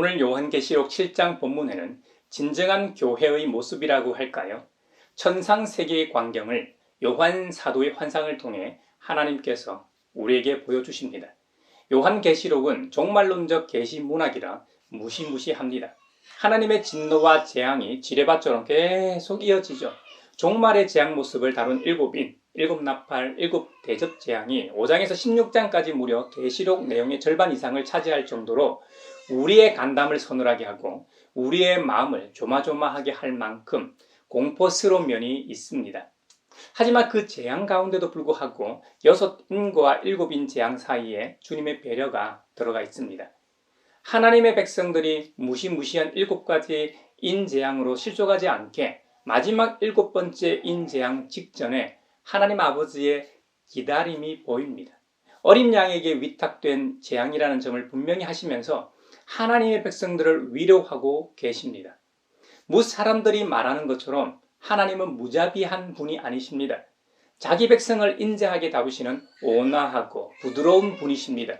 오늘 요한계시록 7장 본문에는 진정한 교회의 모습이라고 할까요? 천상 세계의 광경을 요한 사도의 환상을 통해 하나님께서 우리에게 보여주십니다. 요한계시록은 종말론적 계시 문학이라 무시무시합니다. 하나님의 진노와 재앙이 지뢰밭처럼 계속 이어지죠. 종말의 재앙 모습을 다룬 일곱인, 일곱 나팔, 일곱 대접 재앙이 5장에서 16장까지 무려 계시록 내용의 절반 이상을 차지할 정도로 우리의 간담을 서늘하게 하고 우리의 마음을 조마조마하게 할 만큼 공포스러운 면이 있습니다. 하지만 그 재앙 가운데도 불구하고 여섯 인과 일곱 인 재앙 사이에 주님의 배려가 들어가 있습니다. 하나님의 백성들이 무시무시한 일곱 가지 인재앙으로 실족하지 않게 마지막 일곱 번째 인재앙 직전에 하나님 아버지의 기다림이 보입니다. 어린 양에게 위탁된 재앙이라는 점을 분명히 하시면서 하나님의 백성들을 위로하고 계십니다. 무 사람들이 말하는 것처럼 하나님은 무자비한 분이 아니십니다. 자기 백성을 인자하게 다루시는 온화하고 부드러운 분이십니다.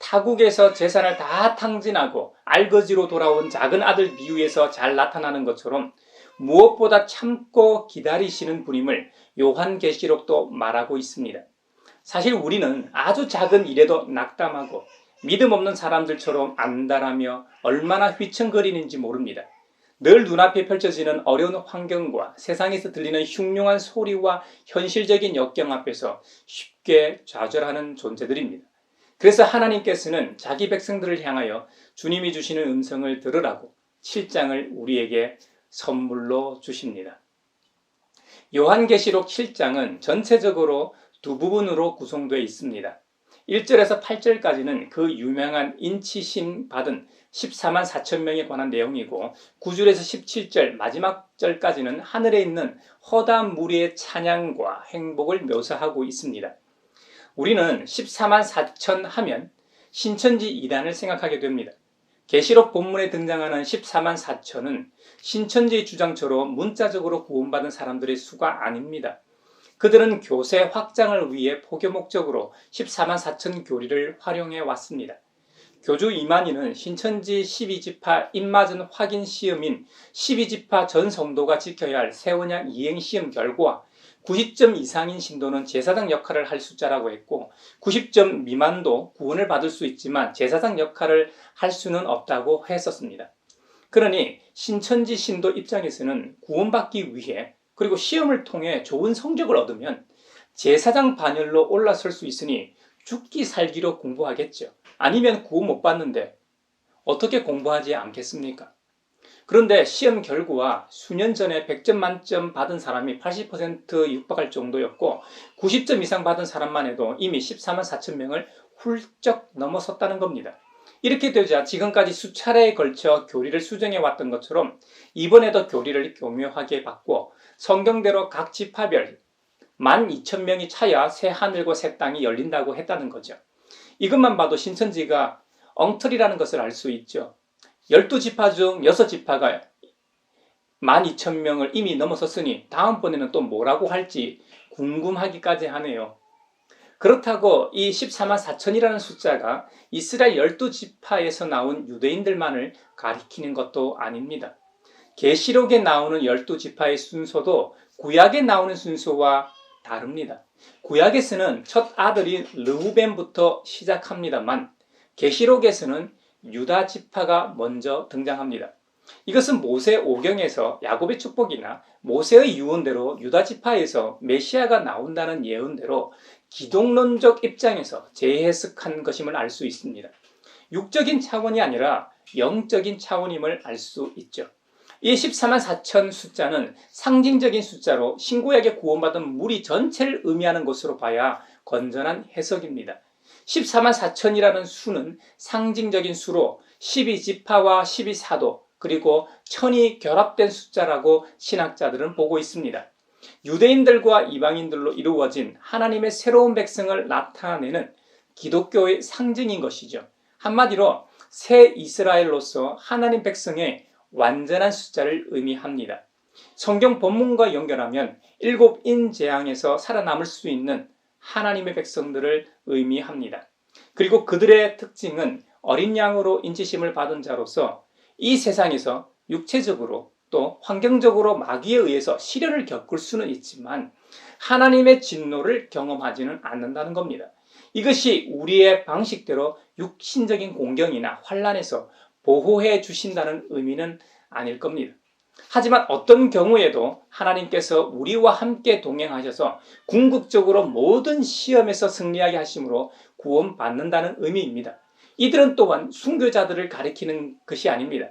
타국에서 재산을 다 탕진하고 알거지로 돌아온 작은 아들 미우에서 잘 나타나는 것처럼 무엇보다 참고 기다리시는 분임을 요한계시록도 말하고 있습니다. 사실 우리는 아주 작은 일에도 낙담하고 믿음 없는 사람들처럼 안달하며 얼마나 휘청거리는지 모릅니다. 늘 눈앞에 펼쳐지는 어려운 환경과 세상에서 들리는 흉흉한 소리와 현실적인 역경 앞에서 쉽게 좌절하는 존재들입니다. 그래서 하나님께서는 자기 백성들을 향하여 주님이 주시는 음성을 들으라고 7장을 우리에게 선물로 주십니다. 요한계시록 7장은 전체적으로 두 부분으로 구성되어 있습니다. 1절에서 8절까지는 그 유명한 인치심 받은 14만 4천 명에 관한 내용이고 9절에서 17절 마지막 절까지는 하늘에 있는 허다한 무리의 찬양과 행복을 묘사하고 있습니다. 우리는 14만 4천 하면 신천지 이단을 생각하게 됩니다. 계시록 본문에 등장하는 14만 4천은 신천지의 주장처럼 문자적으로 구원받은 사람들의 수가 아닙니다. 그들은 교세 확장을 위해 포교 목적으로 14만 4천 교리를 활용해 왔습니다. 교주 이만희는 신천지 12지파 입맞은 확인 시험인 12지파 전 성도가 지켜야 할 세원양 이행 시험 결과 90점 이상인 신도는 제사장 역할을 할 숫자라고 했고 90점 미만도 구원을 받을 수 있지만 제사장 역할을 할 수는 없다고 했었습니다. 그러니 신천지 신도 입장에서는 구원받기 위해 그리고 시험을 통해 좋은 성적을 얻으면 제사장 반열로 올라설 수 있으니 죽기 살기로 공부하겠죠. 아니면 구원 못 받는데 어떻게 공부하지 않겠습니까? 그런데 시험 결과와 수년 전에 100점 만점 받은 사람이 80% 육박할 정도였고 90점 이상 받은 사람만 해도 이미 14만 4천 명을 훌쩍 넘어섰다는 겁니다. 이렇게 되자 지금까지 수차례에 걸쳐 교리를 수정해 왔던 것처럼 이번에도 교리를 교묘하게 바꿔 성경대로 각 지파별 12,000명이 차야 새 하늘과 새 땅이 열린다고 했다는 거죠. 이것만 봐도 신천지가 엉터리라는 것을 알 수 있죠. 12지파 중 6지파가 12,000명을 이미 넘어섰으니 다음번에는 또 뭐라고 할지 궁금하기까지 하네요. 그렇다고 이 14만 4천이라는 숫자가 이스라엘 12지파에서 나온 유대인들만을 가리키는 것도 아닙니다. 계시록에 나오는 12지파의 순서도 구약에 나오는 순서와 다릅니다. 구약에서는 첫 아들인 르우벤부터 시작합니다만 계시록에서는 유다 지파가 먼저 등장합니다. 이것은 모세 오경에서 야곱의 축복이나 모세의 유언대로 유다 지파에서 메시아가 나온다는 예언대로 기독론적 입장에서 재해석한 것임을 알 수 있습니다. 육적인 차원이 아니라 영적인 차원임을 알 수 있죠. 이 14만 4천 숫자는 상징적인 숫자로 신구약에 구원받은 무리 전체를 의미하는 것으로 봐야 건전한 해석입니다. 14만 4천이라는 수는 상징적인 수로 12지파와 12사도 그리고 천이 결합된 숫자라고 신학자들은 보고 있습니다. 유대인들과 이방인들로 이루어진 하나님의 새로운 백성을 나타내는 기독교의 상징인 것이죠. 한마디로 새 이스라엘로서 하나님 백성의 완전한 숫자를 의미합니다. 성경 본문과 연결하면 일곱 인 재앙에서 살아남을 수 있는 하나님의 백성들을 의미합니다. 그리고 그들의 특징은 어린 양으로 인치심을 받은 자로서 이 세상에서 육체적으로 또 환경적으로 마귀에 의해서 시련을 겪을 수는 있지만 하나님의 진노를 경험하지는 않는다는 겁니다. 이것이 우리의 방식대로 육신적인 공경이나 환란에서 보호해 주신다는 의미는 아닐 겁니다. 하지만 어떤 경우에도 하나님께서 우리와 함께 동행하셔서 궁극적으로 모든 시험에서 승리하게 하심으로 구원받는다는 의미입니다. 이들은 또한 순교자들을 가리키는 것이 아닙니다.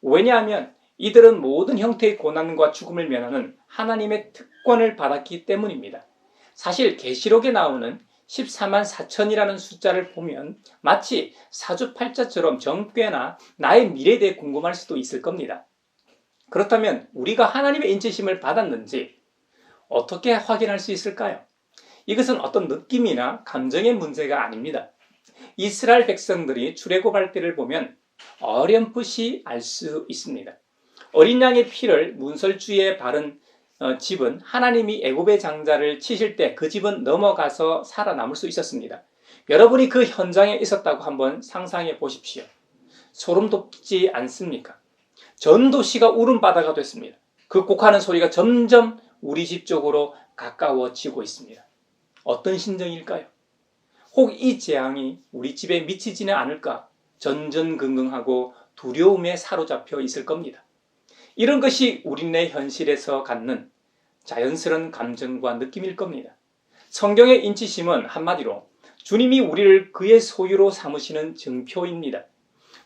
왜냐하면 이들은 모든 형태의 고난과 죽음을 면하는 하나님의 특권을 받았기 때문입니다. 사실 계시록에 나오는 14만 4천이라는 숫자를 보면 마치 사주팔자처럼 정괴나 나의 미래에 대해 궁금할 수도 있을 겁니다. 그렇다면 우리가 하나님의 인치심을 받았는지 어떻게 확인할 수 있을까요? 이것은 어떤 느낌이나 감정의 문제가 아닙니다. 이스라엘 백성들이 출애굽할 때를 보면 어렴풋이 알 수 있습니다. 어린 양의 피를 문설주에 바른 어, 집은 하나님이 애굽의 장자를 치실 때 그 집은 넘어가서 살아남을 수 있었습니다. 여러분이 그 현장에 있었다고 한번 상상해 보십시오. 소름 돋지 않습니까? 전 도시가 울음바다가 됐습니다. 그 곡하는 소리가 점점 우리 집 쪽으로 가까워지고 있습니다. 어떤 심정일까요? 혹 이 재앙이 우리 집에 미치지는 않을까 전전긍긍하고 두려움에 사로잡혀 있을 겁니다. 이런 것이 우리네 현실에서 갖는 자연스러운 감정과 느낌일 겁니다. 성경의 인치심은 한마디로 주님이 우리를 그의 소유로 삼으시는 증표입니다.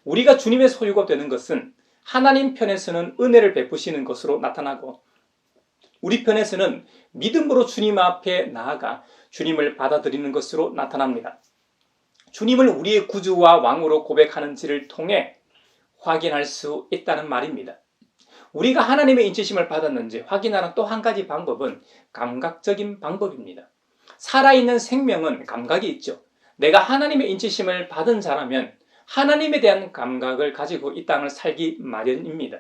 우리가 주님의 소유가 되는 것은 하나님 편에서는 은혜를 베푸시는 것으로 나타나고 우리 편에서는 믿음으로 주님 앞에 나아가 주님을 받아들이는 것으로 나타납니다. 주님을 우리의 구주와 왕으로 고백하는지를 통해 확인할 수 있다는 말입니다. 우리가 하나님의 인치심을 받았는지 확인하는 또 한 가지 방법은 감각적인 방법입니다. 살아있는 생명은 감각이 있죠. 내가 하나님의 인치심을 받은 자라면 하나님에 대한 감각을 가지고 이 땅을 살기 마련입니다.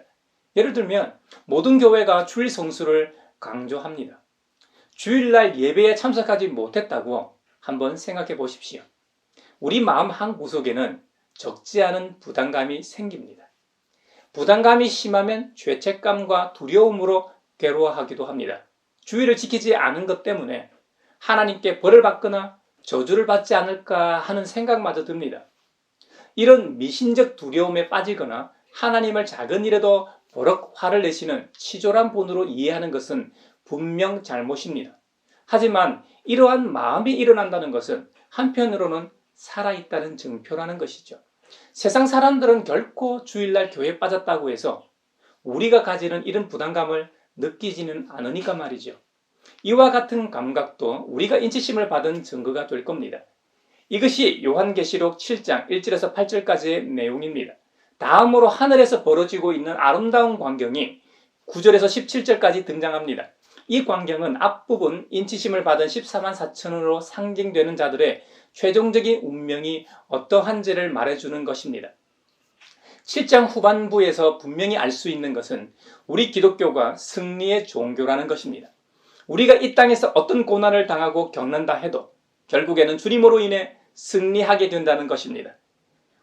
예를 들면 모든 교회가 주일 성수를 강조합니다. 주일날 예배에 참석하지 못했다고 한번 생각해 보십시오. 우리 마음 한 구석에는 적지 않은 부담감이 생깁니다. 부담감이 심하면 죄책감과 두려움으로 괴로워하기도 합니다. 주의를 지키지 않은 것 때문에 하나님께 벌을 받거나 저주를 받지 않을까 하는 생각마저 듭니다. 이런 미신적 두려움에 빠지거나 하나님을 작은 일에도 버럭 화를 내시는 치졸한 본으로 이해하는 것은 분명 잘못입니다. 하지만 이러한 마음이 일어난다는 것은 한편으로는 살아있다는 증표라는 것이죠. 세상 사람들은 결코 주일날 교회에 빠졌다고 해서 우리가 가지는 이런 부담감을 느끼지는 않으니까 말이죠. 이와 같은 감각도 우리가 인치심을 받은 증거가 될 겁니다. 이것이 요한계시록 7장 1절에서 8절까지의 내용입니다. 다음으로 하늘에서 벌어지고 있는 아름다운 광경이 9절에서 17절까지 등장합니다. 이 광경은 앞부분 인치심을 받은 14만 4천으로 상징되는 자들의 최종적인 운명이 어떠한지를 말해주는 것입니다. 7장 후반부에서 분명히 알 수 있는 것은 우리 기독교가 승리의 종교라는 것입니다. 우리가 이 땅에서 어떤 고난을 당하고 겪는다 해도 결국에는 주님으로 인해 승리하게 된다는 것입니다.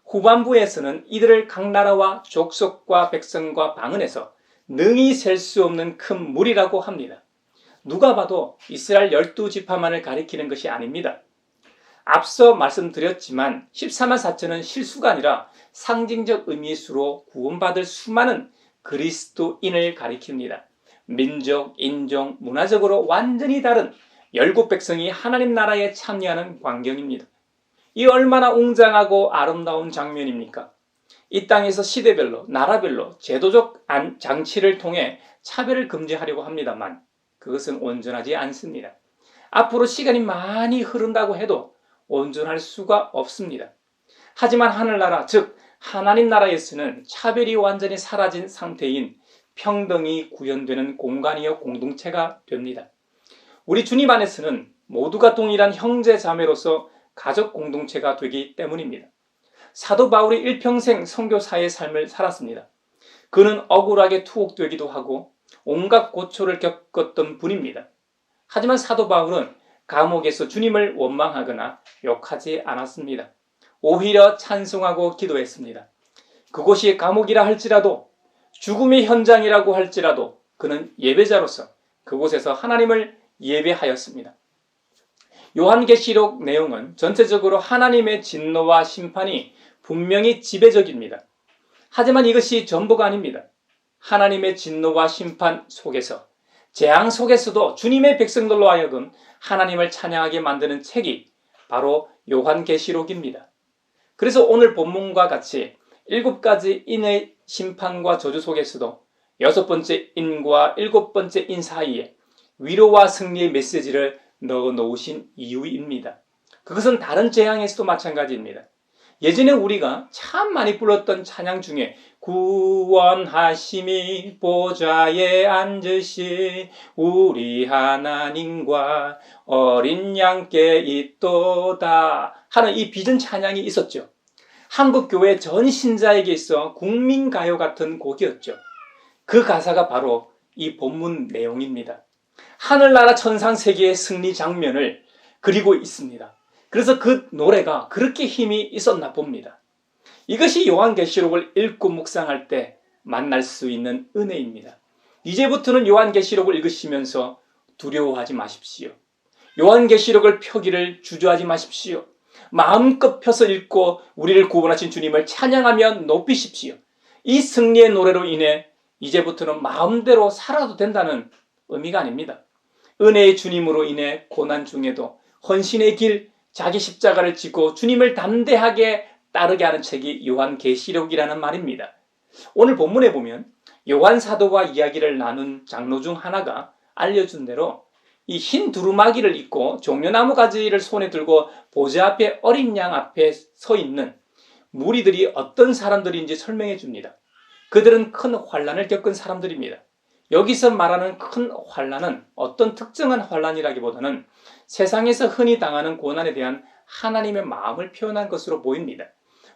후반부에서는 이들을 각 나라와 족속과 백성과 방언에서 능히 셀 수 없는 큰 물이라고 합니다. 누가 봐도 이스라엘 열두 지파만을 가리키는 것이 아닙니다. 앞서 말씀드렸지만 14만 4천은 실수가 아니라 상징적 의미의 수로 구원받을 수많은 그리스도인을 가리킵니다. 민족, 인종, 문화적으로 완전히 다른 열국 백성이 하나님 나라에 참여하는 광경입니다. 이 얼마나 웅장하고 아름다운 장면입니까? 이 땅에서 시대별로, 나라별로 제도적 장치를 통해 차별을 금지하려고 합니다만 그것은 온전하지 않습니다. 앞으로 시간이 많이 흐른다고 해도 온전할 수가 없습니다. 하지만 하늘나라, 즉 하나님 나라에서는 차별이 완전히 사라진 상태인 평등이 구현되는 공간이요 공동체가 됩니다. 우리 주님 안에서는 모두가 동일한 형제 자매로서 가족 공동체가 되기 때문입니다. 사도 바울이 일평생 선교사의 삶을 살았습니다. 그는 억울하게 투옥되기도 하고 온갖 고초를 겪었던 분입니다. 하지만 사도 바울은 감옥에서 주님을 원망하거나 욕하지 않았습니다. 오히려 찬송하고 기도했습니다. 그곳이 감옥이라 할지라도 죽음의 현장이라고 할지라도 그는 예배자로서 그곳에서 하나님을 예배하였습니다. 요한계시록 내용은 전체적으로 하나님의 진노와 심판이 분명히 지배적입니다. 하지만 이것이 전부가 아닙니다. 하나님의 진노와 심판 속에서 재앙 속에서도 주님의 백성들로 하여금 하나님을 찬양하게 만드는 책이 바로 요한계시록입니다. 그래서 오늘 본문과 같이 일곱 가지 인의 심판과 저주 속에서도 여섯 번째 인과 일곱 번째 인 사이에 위로와 승리의 메시지를 넣어 놓으신 이유입니다. 그것은 다른 재앙에서도 마찬가지입니다. 예전에 우리가 참 많이 불렀던 찬양 중에 구원하심이 보좌에 앉으신 우리 하나님과 어린 양께 있도다 하는 이 비전 찬양이 있었죠. 한국 교회 전 신자에게 있어 국민가요 같은 곡이었죠. 그 가사가 바로 이 본문 내용입니다. 하늘나라 천상 세계의 승리 장면을 그리고 있습니다. 그래서 그 노래가 그렇게 힘이 있었나 봅니다. 이것이 요한계시록을 읽고 묵상할 때 만날 수 있는 은혜입니다. 이제부터는 요한계시록을 읽으시면서 두려워하지 마십시오. 요한계시록을 펴기를 주저하지 마십시오. 마음껏 펴서 읽고 우리를 구원하신 주님을 찬양하며 높이십시오. 이 승리의 노래로 인해 이제부터는 마음대로 살아도 된다는 의미가 아닙니다. 은혜의 주님으로 인해 고난 중에도 헌신의 길, 자기 십자가를 지고 주님을 담대하게 따르게 하는 책이 요한계시록이라는 말입니다. 오늘 본문에 보면 요한 사도와 이야기를 나눈 장로 중 하나가 알려준 대로 이 흰 두루마기를 입고 종려나무 가지를 손에 들고 보좌 앞에 어린 양 앞에 서 있는 무리들이 어떤 사람들인지 설명해 줍니다. 그들은 큰 환란을 겪은 사람들입니다. 여기서 말하는 큰 환란은 어떤 특정한 환란이라기보다는 세상에서 흔히 당하는 고난에 대한 하나님의 마음을 표현한 것으로 보입니다.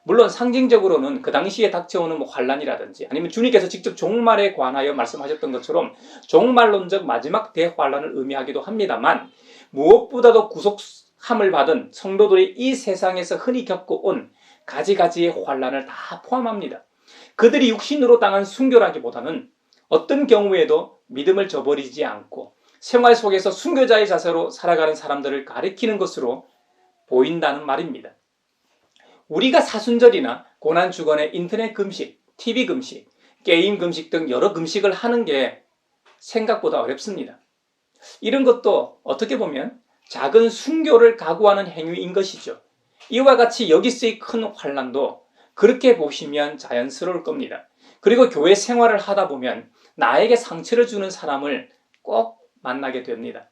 물론 상징적으로는 그 당시에 닥쳐오는 뭐 환란이라든지 아니면 주님께서 직접 종말에 관하여 말씀하셨던 것처럼 종말론적 마지막 대환란을 의미하기도 합니다만 무엇보다도 구속함을 받은 성도들이 이 세상에서 흔히 겪어온 가지가지의 환란을 다 포함합니다. 그들이 육신으로 당한 순교라기보다는 어떤 경우에도 믿음을 저버리지 않고 생활 속에서 순교자의 자세로 살아가는 사람들을 가리키는 것으로 보인다는 말입니다. 우리가 사순절이나 고난 주간에 인터넷 금식, TV 금식, 게임 금식 등 여러 금식을 하는 게 생각보다 어렵습니다. 이런 것도 어떻게 보면 작은 순교를 각오하는 행위인 것이죠. 이와 같이 여기서의 큰 환란도 그렇게 보시면 자연스러울 겁니다. 그리고 교회 생활을 하다 보면 나에게 상처를 주는 사람을 꼭 만나게 됩니다.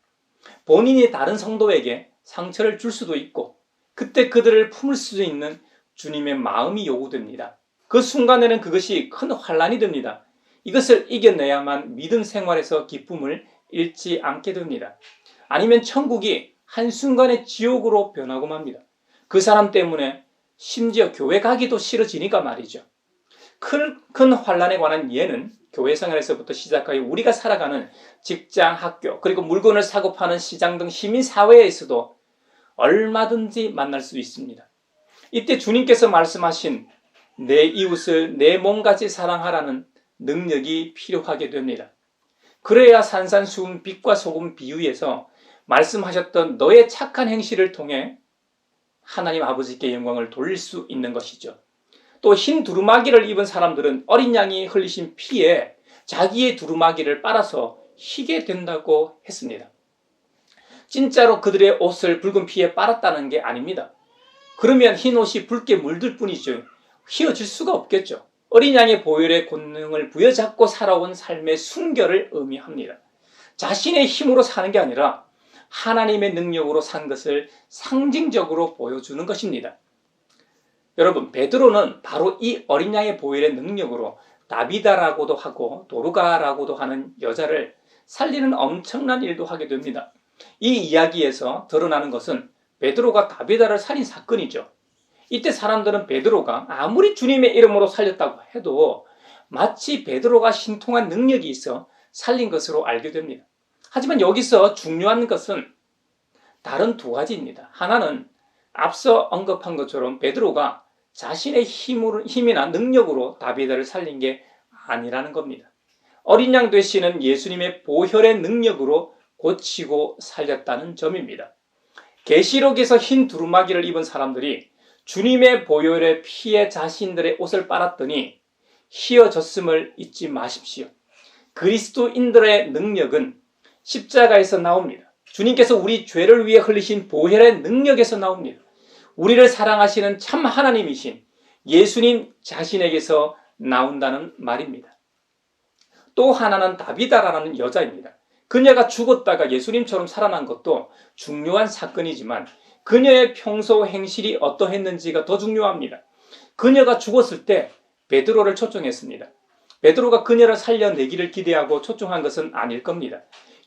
본인이 다른 성도에게 상처를 줄 수도 있고 그때 그들을 품을 수 있는 주님의 마음이 요구됩니다. 그 순간에는 그것이 큰 환란이 됩니다. 이것을 이겨내야만 믿음 생활에서 기쁨을 잃지 않게 됩니다. 아니면 천국이 한순간에 지옥으로 변하고 맙니다. 그 사람 때문에 심지어 교회 가기도 싫어지니까 말이죠. 큰, 큰 환란에 관한 예는 교회 생활에서부터 시작하여 우리가 살아가는 직장, 학교, 그리고 물건을 사고 파는 시장 등 시민 사회에서도 얼마든지 만날 수 있습니다. 이때 주님께서 말씀하신 내 이웃을 내 몸같이 사랑하라는 능력이 필요하게 됩니다. 그래야 산산수훈 빛과 소금 비유에서 말씀하셨던 너의 착한 행실을 통해 하나님 아버지께 영광을 돌릴 수 있는 것이죠. 또 흰 두루마기를 입은 사람들은 어린 양이 흘리신 피에 자기의 두루마기를 빨아서 희게 된다고 했습니다. 진짜로 그들의 옷을 붉은 피에 빨았다는 게 아닙니다. 그러면 흰 옷이 붉게 물들 뿐이죠. 휘어질 수가 없겠죠. 어린 양의 보혈의 권능을 부여잡고 살아온 삶의 순결을 의미합니다. 자신의 힘으로 사는 게 아니라 하나님의 능력으로 산 것을 상징적으로 보여주는 것입니다. 여러분, 베드로는 바로 이 어린 양의 보혈의 능력으로 다비다라고도 하고 도르가라고도 하는 여자를 살리는 엄청난 일도 하게 됩니다. 이 이야기에서 드러나는 것은 베드로가 다비다를 살인 사건이죠. 이때 사람들은 베드로가 아무리 주님의 이름으로 살렸다고 해도 마치 베드로가 신통한 능력이 있어 살린 것으로 알게 됩니다. 하지만 여기서 중요한 것은 다른 두 가지입니다. 하나는 앞서 언급한 것처럼 베드로가 자신의 힘으로, 힘이나 능력으로 다비다를 살린 게 아니라는 겁니다. 어린 양 되시는 예수님의 보혈의 능력으로 고치고 살렸다는 점입니다. 계시록에서 흰 두루마기를 입은 사람들이 주님의 보혈의 피에 자신들의 옷을 빨았더니 휘어졌음을 잊지 마십시오. 그리스도인들의 능력은 십자가에서 나옵니다. 주님께서 우리 죄를 위해 흘리신 보혈의 능력에서 나옵니다. 우리를 사랑하시는 참 하나님이신 예수님 자신에게서 나온다는 말입니다. 또 하나는 다비다라는 여자입니다. 그녀가 죽었다가 예수님처럼 살아난 것도 중요한 사건이지만 그녀의 평소 행실이 어떠했는지가 더 중요합니다. 그녀가 죽었을 때 베드로를 초청했습니다. 베드로가 그녀를 살려내기를 기대하고 초청한 것은 아닐 겁니다.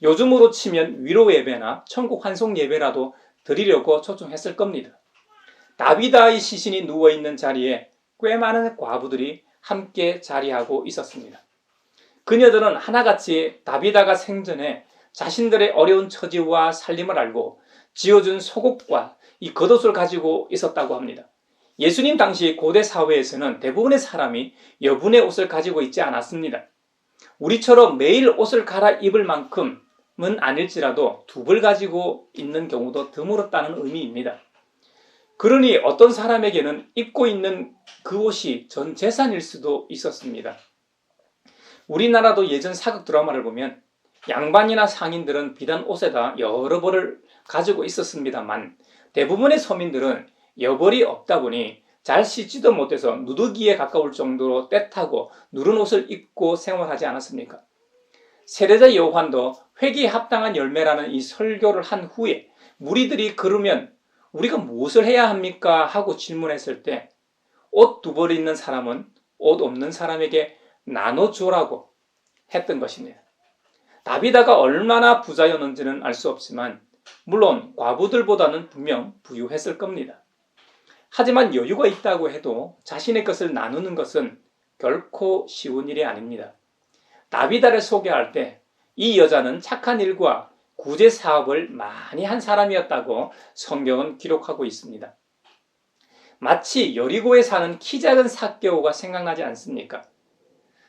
요즘으로 치면 위로 예배나 천국 환송 예배라도 드리려고 초청했을 겁니다. 다비다의 시신이 누워 있는 자리에 꽤 많은 과부들이 함께 자리하고 있었습니다. 그녀들은 하나같이 다비다가 생전에 자신들의 어려운 처지와 살림을 알고 지어준 속옷과 이 겉옷을 가지고 있었다고 합니다. 예수님 당시 고대 사회에서는 대부분의 사람이 여분의 옷을 가지고 있지 않았습니다. 우리처럼 매일 옷을 갈아입을 만큼 은 아닐지라도 두벌 가지고 있는 경우도 드물었다는 의미입니다. 그러니 어떤 사람에게는 입고 있는 그 옷이 전 재산일 수도 있었습니다. 우리나라도 예전 사극 드라마를 보면 양반이나 상인들은 비단 옷에다 여러 벌을 가지고 있었습니다만 대부분의 서민들은 여벌이 없다 보니 잘 씻지도 못해서 누더기에 가까울 정도로 때타고 누른 옷을 입고 생활하지 않았습니까? 세례자 요한도 회기에 합당한 열매라는 이 설교를 한 후에 무리들이 그러면 우리가 무엇을 해야 합니까? 하고 질문했을 때 옷 두 벌 있는 사람은 옷 없는 사람에게 나눠주라고 했던 것입니다. 다비다가 얼마나 부자였는지는 알 수 없지만 물론 과부들보다는 분명 부유했을 겁니다. 하지만 여유가 있다고 해도 자신의 것을 나누는 것은 결코 쉬운 일이 아닙니다. 다비다를 소개할 때 이 여자는 착한 일과 구제 사업을 많이 한 사람이었다고 성경은 기록하고 있습니다. 마치 여리고에 사는 키 작은 사개오가 생각나지 않습니까?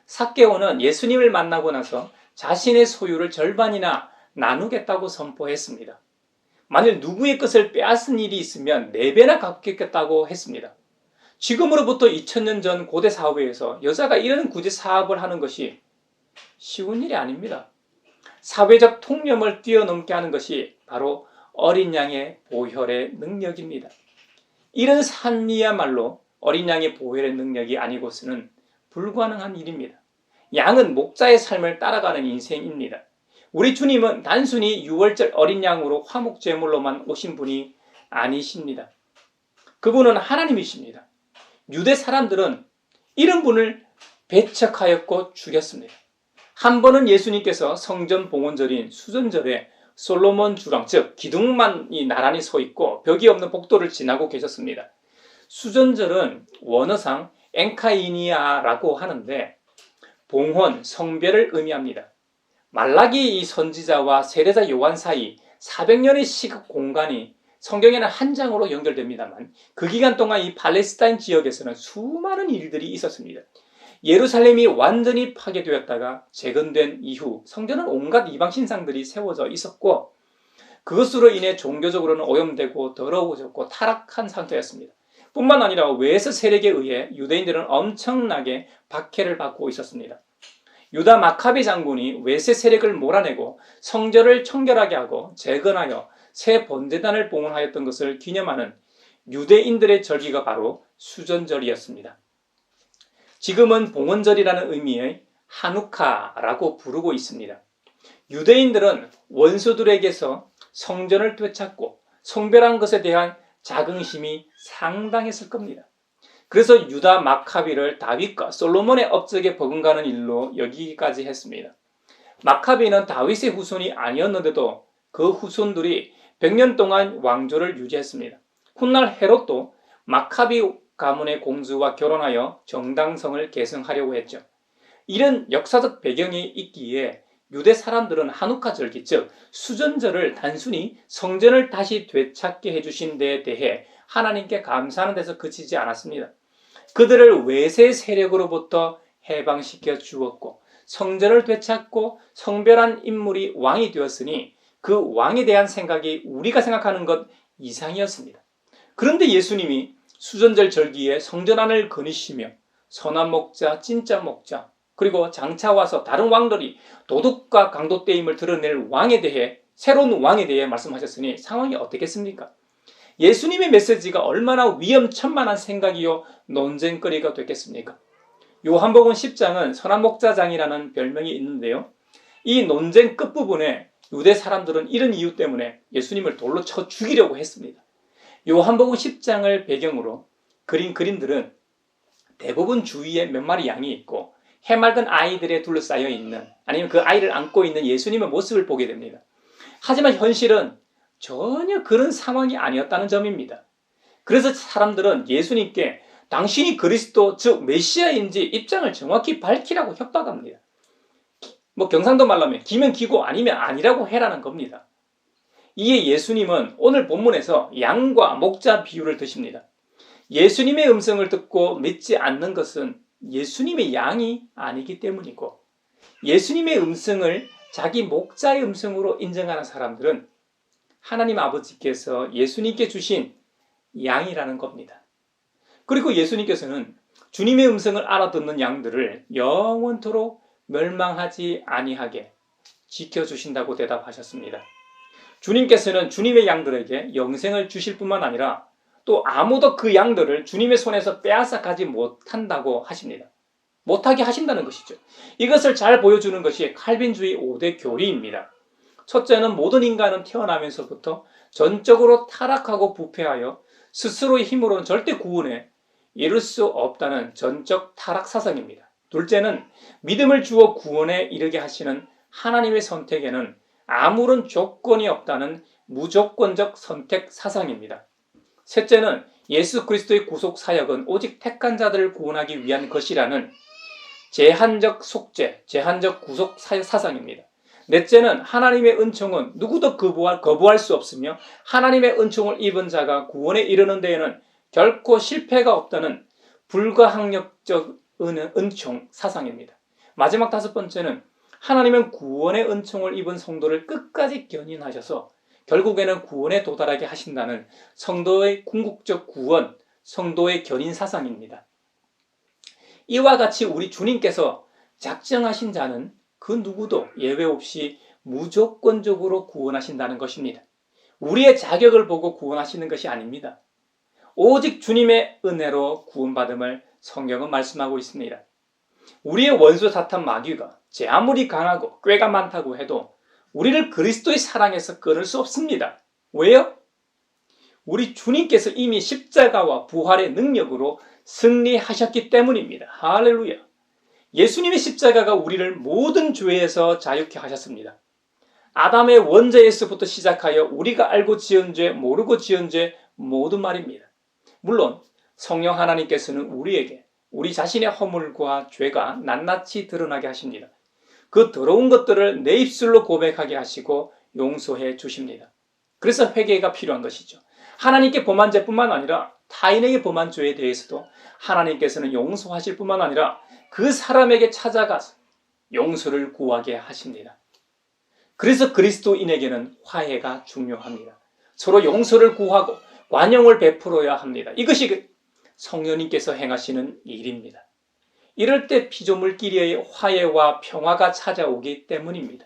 사개오는 예수님을 만나고 나서 자신의 소유를 절반이나 나누겠다고 선포했습니다. 만일 누구의 것을 빼앗은 일이 있으면 네 배나 갚겠다고 했습니다. 지금으로부터 2000년 전 고대 사회에서 여자가 이런 구제 사업을 하는 것이 쉬운 일이 아닙니다. 사회적 통념을 뛰어넘게 하는 것이 바로 어린 양의 보혈의 능력입니다. 이런 산이야말로 어린 양의 보혈의 능력이 아니고서는 불가능한 일입니다. 양은 목자의 삶을 따라가는 인생입니다. 우리 주님은 단순히 6월절 어린 양으로 화목 제물로만 오신 분이 아니십니다. 그분은 하나님이십니다. 유대 사람들은 이런 분을 배척하였고 죽였습니다. 한 번은 예수님께서 성전 봉헌절인 수전절에 솔로몬 주랑 즉 기둥만이 나란히 서 있고 벽이 없는 복도를 지나고 계셨습니다. 수전절은 원어상 엔카이니아라고 하는데 봉헌, 성별을 의미합니다. 말라기 이 선지자와 세례자 요한 사이 400년의 시각 공간이 성경에는 한 장으로 연결됩니다만 그 기간 동안 이 팔레스타인 지역에서는 수많은 일들이 있었습니다. 예루살렘이 완전히 파괴되었다가 재건된 이후 성전은 온갖 이방 신상들이 세워져 있었고 그것으로 인해 종교적으로는 오염되고 더러워졌고 타락한 상태였습니다. 뿐만 아니라 외세 세력에 의해 유대인들은 엄청나게 박해를 받고 있었습니다. 유다 마카비 장군이 외세 세력을 몰아내고 성전을 청결하게 하고 재건하여 새 번제단을 봉헌하였던 것을 기념하는 유대인들의 절기가 바로 수전절이었습니다. 지금은 봉헌절이라는 의미의 한우카라고 부르고 있습니다. 유대인들은 원수들에게서 성전을 되찾고 성별한 것에 대한 자긍심이 상당했을 겁니다. 그래서 유다 마카비를 다윗과 솔로몬의 업적에 버금가는 일로 여기까지 했습니다. 마카비는 다윗의 후손이 아니었는데도 그 후손들이 100년 동안 왕조를 유지했습니다. 훗날 헤롯도 마카비 가문의 공주와 결혼하여 정당성을 계승하려고 했죠. 이런 역사적 배경이 있기에 유대 사람들은 한우카 절기 즉 수전절을 단순히 성전을 다시 되찾게 해주신 데에 대해 하나님께 감사하는 데서 그치지 않았습니다. 그들을 외세 세력으로부터 해방시켜 주었고 성전을 되찾고 성별한 인물이 왕이 되었으니 그 왕에 대한 생각이 우리가 생각하는 것 이상이었습니다. 그런데 예수님이 수전절 절기에 성전 안을 거니시며 선한 목자, 진짜 목자, 그리고 장차 와서 다른 왕들이 도덕과 강도되임을 드러낼 왕에 대해 새로운 왕에 대해 말씀하셨으니 상황이 어떻겠습니까? 예수님의 메시지가 얼마나 위험천만한 생각이요 논쟁거리가 됐겠습니까? 요한복음 10장은 선한 목자장이라는 별명이 있는데요. 이 논쟁 끝부분에 유대 사람들은 이런 이유 때문에 예수님을 돌로 쳐 죽이려고 했습니다. 요한복음 10장을 배경으로 그린 그림들은 대부분 주위에 몇 마리 양이 있고 해맑은 아이들에 둘러싸여 있는 아니면 그 아이를 안고 있는 예수님의 모습을 보게 됩니다. 하지만 현실은 전혀 그런 상황이 아니었다는 점입니다. 그래서 사람들은 예수님께 당신이 그리스도 즉 메시아인지 입장을 정확히 밝히라고 협박합니다. 뭐 경상도 말로 하면 기면 기고 아니면 아니라고 해라는 겁니다. 이에 예수님은 오늘 본문에서 양과 목자 비유를 드십니다. 예수님의 음성을 듣고 믿지 않는 것은 예수님의 양이 아니기 때문이고 예수님의 음성을 자기 목자의 음성으로 인정하는 사람들은 하나님 아버지께서 예수님께 주신 양이라는 겁니다. 그리고 예수님께서는 주님의 음성을 알아듣는 양들을 영원토록 멸망하지 아니하게 지켜주신다고 대답하셨습니다. 주님께서는 주님의 양들에게 영생을 주실 뿐만 아니라 또 아무도 그 양들을 주님의 손에서 빼앗아 가지 못한다고 하십니다. 못하게 하신다는 것이죠. 이것을 잘 보여주는 것이 칼빈주의 5대 교리입니다. 첫째는 모든 인간은 태어나면서부터 전적으로 타락하고 부패하여 스스로의 힘으로는 절대 구원에 이룰 수 없다는 전적 타락 사상입니다. 둘째는 믿음을 주어 구원에 이르게 하시는 하나님의 선택에는 아무런 조건이 없다는 무조건적 선택 사상입니다. 셋째는 예수 그리스도의 구속 사역은 오직 택한 자들을 구원하기 위한 것이라는 제한적 속죄, 제한적 구속 사상입니다. 넷째는 하나님의 은총은 누구도 거부할, 거부할 수 없으며 하나님의 은총을 입은 자가 구원에 이르는 데에는 결코 실패가 없다는 불가항력적 은, 은총 사상입니다. 마지막 다섯 번째는 하나님은 구원의 은총을 입은 성도를 끝까지 견인하셔서 결국에는 구원에 도달하게 하신다는 성도의 궁극적 구원, 성도의 견인 사상입니다. 이와 같이 우리 주님께서 작정하신 자는 그 누구도 예외 없이 무조건적으로 구원하신다는 것입니다. 우리의 자격을 보고 구원하시는 것이 아닙니다. 오직 주님의 은혜로 구원받음을 성경은 말씀하고 있습니다. 우리의 원수 사탄 마귀가 제 아무리 강하고 꾀가 많다고 해도 우리를 그리스도의 사랑에서 끊을 수 없습니다. 왜요? 우리 주님께서 이미 십자가와 부활의 능력으로 승리하셨기 때문입니다. 할렐루야. 예수님의 십자가가 우리를 모든 죄에서 자유케 하셨습니다. 아담의 원죄에서부터 시작하여 우리가 알고 지은 죄, 모르고 지은 죄 모든 말입니다. 물론 성령 하나님께서는 우리에게 우리 자신의 허물과 죄가 낱낱이 드러나게 하십니다. 그 더러운 것들을 내 입술로 고백하게 하시고 용서해 주십니다. 그래서 회개가 필요한 것이죠. 하나님께 범한 죄뿐만 아니라 타인에게 범한 죄에 대해서도 하나님께서는 용서하실 뿐만 아니라 그 사람에게 찾아가서 용서를 구하게 하십니다. 그래서 그리스도인에게는 화해가 중요합니다. 서로 용서를 구하고 관용을 베풀어야 합니다. 이것이 그 성령님께서 행하시는 일입니다. 이럴 때 피조물끼리의 화해와 평화가 찾아오기 때문입니다.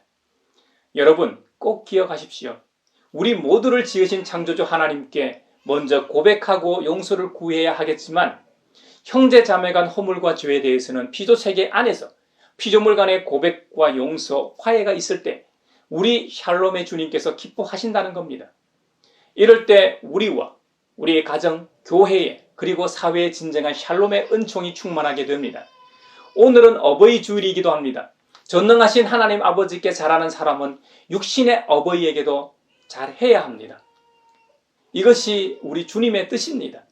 여러분 꼭 기억하십시오. 우리 모두를 지으신 창조주 하나님께 먼저 고백하고 용서를 구해야 하겠지만 형제 자매 간 허물과 죄에 대해서는 피조 세계 안에서 피조물 간의 고백과 용서, 화해가 있을 때 우리 샬롬의 주님께서 기뻐하신다는 겁니다. 이럴 때 우리와 우리의 가정, 교회에 그리고 사회에 진정한 샬롬의 은총이 충만하게 됩니다. 오늘은 어버이 주일이기도 합니다. 전능하신 하나님 아버지께 잘하는 사람은 육신의 어버이에게도 잘해야 합니다. 이것이 우리 주님의 뜻입니다.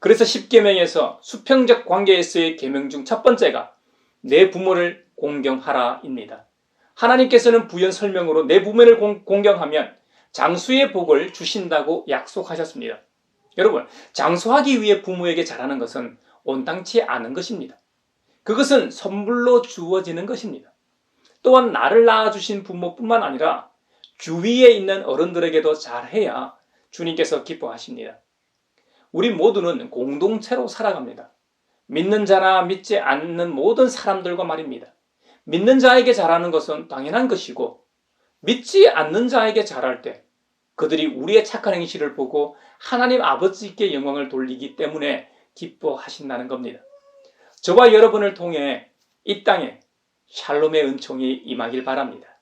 그래서 10계명에서 수평적 관계에서의 계명 중 첫 번째가 내 부모를 공경하라입니다. 하나님께서는 부연 설명으로 내 부모를 공경하면 장수의 복을 주신다고 약속하셨습니다. 여러분, 장수하기 위해 부모에게 잘하는 것은 온당치 않은 것입니다. 그것은 선물로 주어지는 것입니다. 또한 나를 낳아주신 부모뿐만 아니라 주위에 있는 어른들에게도 잘해야 주님께서 기뻐하십니다. 우리 모두는 공동체로 살아갑니다. 믿는 자나 믿지 않는 모든 사람들과 말입니다. 믿는 자에게 잘하는 것은 당연한 것이고, 믿지 않는 자에게 잘할 때 그들이 우리의 착한 행실을 보고 하나님 아버지께 영광을 돌리기 때문에 기뻐하신다는 겁니다. 저와 여러분을 통해 이 땅에 샬롬의 은총이 임하길 바랍니다.